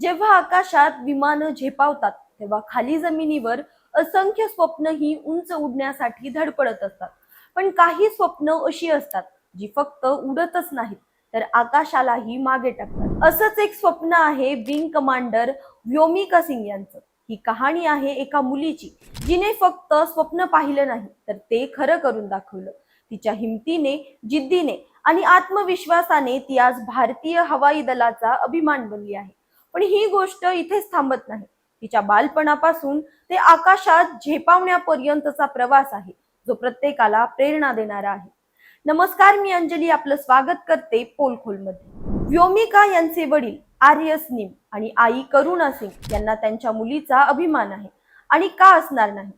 जेव्हा आकाशात विमानं झेपावतात तेव्हा खाली जमिनीवर असंख्य स्वप्न ही उंच उडण्यासाठी धडपडत असतात. पण काही स्वप्न अशी असतात जी फक्त उडतच नाहीत तर आकाशालाही मागे टाकतात. असंच एक स्वप्न आहे विंग कमांडर व्योमिका सिंग यांचं. ही कहाणी आहे एका मुलीची जिने फक्त स्वप्न पाहिलं नाही तर ते खरं करून दाखवलं. तिच्या हिमतीने जिद्दीने आणि आत्मविश्वासाने ती आज भारतीय हवाई दलाचा अभिमान बनली आहे. पण ही गोष्ट इथेच थांबत नाही. तिच्या बालपणापासून ते आकाशात झेपावण्यापर्यंतचा प्रवास आहे जो प्रत्येकाला प्रेरणा देणारा आहे. नमस्कार मी अंजली. आपलं स्वागत करते पोलखोलमध्ये. व्योमिका यांचे वडील आर्यस निम आणि आई करुणा सिंग यांना त्यांच्या मुलीचा अभिमान आहे आणि का असणार नाही?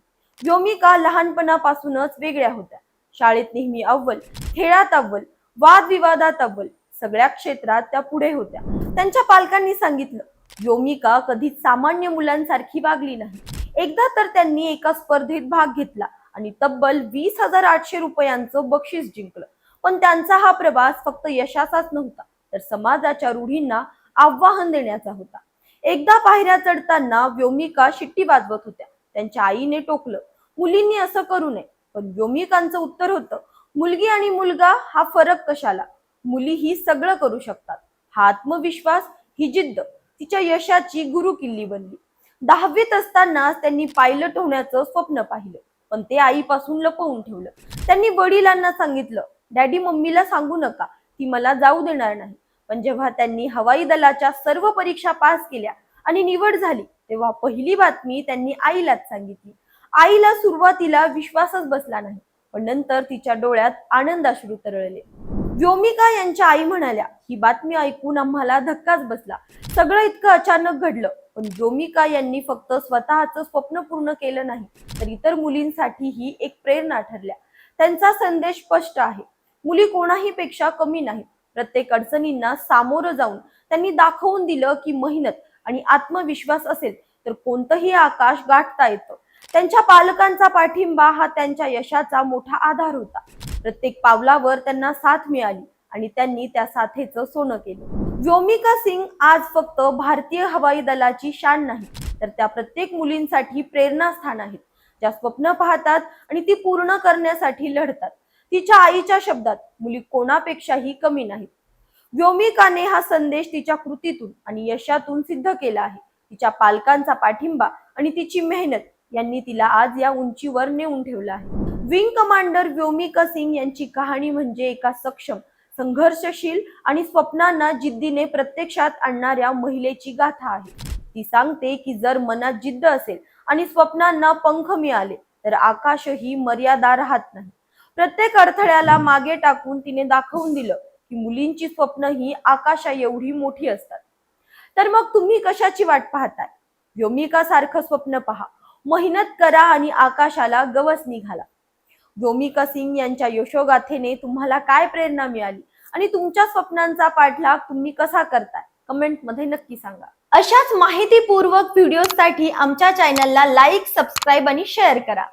व्योमिका लहानपणापासूनच वेगळ्या होत्या. शाळेत नेहमी अव्वल खेळात अव्वल वादविवादात अव्वल सगळ्या क्षेत्रात त्या पुढे होत्या. त्यांच्या पालकांनी सांगितलं व्योमिका कधीच सामान्य मुलांसारखी वागली नाही. एकदा तर त्यांनी एका स्पर्धेत भाग घेतला आणि तब्बल वीस हजार आठशे रुपयांचं बक्षीस जिंकलं. पण त्यांचा हा प्रवास फक्त यशाचाच नव्हता तर समाजाच्या रूढींना आव्हान देण्याचा होता. एकदा पायऱ्या चढताना व्योमिका शिट्टी वाजवत होत्या. त्यांच्या आईने टोकलं मुलींनी असं करू नये. पण व्योमिकांचं उत्तर होतं मुलगी आणि मुलगा हा फरक कशाला? मुली ही सगळं करू शकतात. हा आत्मविश्वास ही जिद्द. तिच्या यशाची गुरु किल्ली बनली. दहावीत असतानाच त्यांनी पायलट होण्याचं स्वप्न पाहिलं. पण ते आईपासून लपवून ठेवलं. त्यांनी वडिलांना सांगितलं डॅडी मम्मीला सांगू नका. ती मला जाऊ देणार नाही. पण जेव्हा त्यांनी हवाई दलाच्या सर्व परीक्षा पास केल्या आणि निवड झाली तेव्हा पहिली बातमी त्यांनी आईलाच सांगितली. आईला सुरुवातीला विश्वासच बसला नाही पण नंतर तिच्या डोळ्यात आनंदाश्रू तरळले. व्योमिका यांच्या आई म्हणाल्या ही बातमी ऐकून आम्हाला धक्काच बसला. सगळं इतकं अचानक घडलं. पण व्योमिका यांनी फक्त स्वतःचं स्वप्न पूर्ण केलं नाही तर इतर मुलींसाठी ही एक प्रेरणा ठरल्या. त्यांचा संदेश स्पष्ट आहे. मुली कोणाही पेक्षा कमी नाही प्रत्येक अडचणींना सामोरं जाऊन त्यांनी दाखवून दिलं की मेहनत आणि आत्मविश्वास असेल तर कोणतंही आकाश गाठता येतं. त्यांच्या पालकांचा पाठिंबा हा त्यांच्या यशाचा मोठा आधार होता. प्रत्येक पावलावर त्यांना साथ मिळाली आणि त्यांनी त्या साथेचं सोनं केलं. व्योमिका सिंग आज फक्त भारतीय हवाई दलाची शान नाही तर त्या प्रत्येक मुलींसाठी प्रेरणास्थान आहेत. ज्या स्वप्न पाहतात आणि ती पूर्ण करण्यासाठी लढतात. तिच्या आईच्या शब्दात मुली कोणापेक्षाही कमी नाहीत. व्योमिकाने हा संदेश तिच्या कृतीतून आणि यशातून सिद्ध केला आहे. तिच्या पालकांचा पाठिंबा आणि तिची मेहनत यांनी तिला आज या उंचीवर नेऊन ठेवलं आहे. विंग कमांडर व्योमिका सिंग यांची कहाणी म्हणजे एका सक्षम संघर्षशील आणि स्वप्नांना जिद्दीने प्रत्यक्षात आणणाऱ्या महिलेची गाथा आहे. ती सांगते की जर मनात जिद्द असेल आणि स्वप्नांना पंख मिळाले तर आकाशही मर्यादा राहत नाही. प्रत्येक अडथळ्याला मागे टाकून तिने दाखवून दिलं की मुलींची स्वप्न ही आकाशा एवढी मोठी असतात. तर मग तुम्ही कशाची वाट पाहताय? व्योमिका सारखं स्वप्न पहा. मेहनत करा आणि आकाशाला गवस निघाला व्योमिका सिंग यांच्या यशोगाथेने तुम्हाला काय प्रेरणा मिळाली? आणि तुमच्या स्वप्नांचा पाठलाग तुम्ही कसा करताय? कमेंटमध्ये नक्की सांगा. अशाच माहितीपूर्वक व्हिडिओसाठी आमच्या चॅनलला लाईक सबस्क्राईब आणि शेअर करा.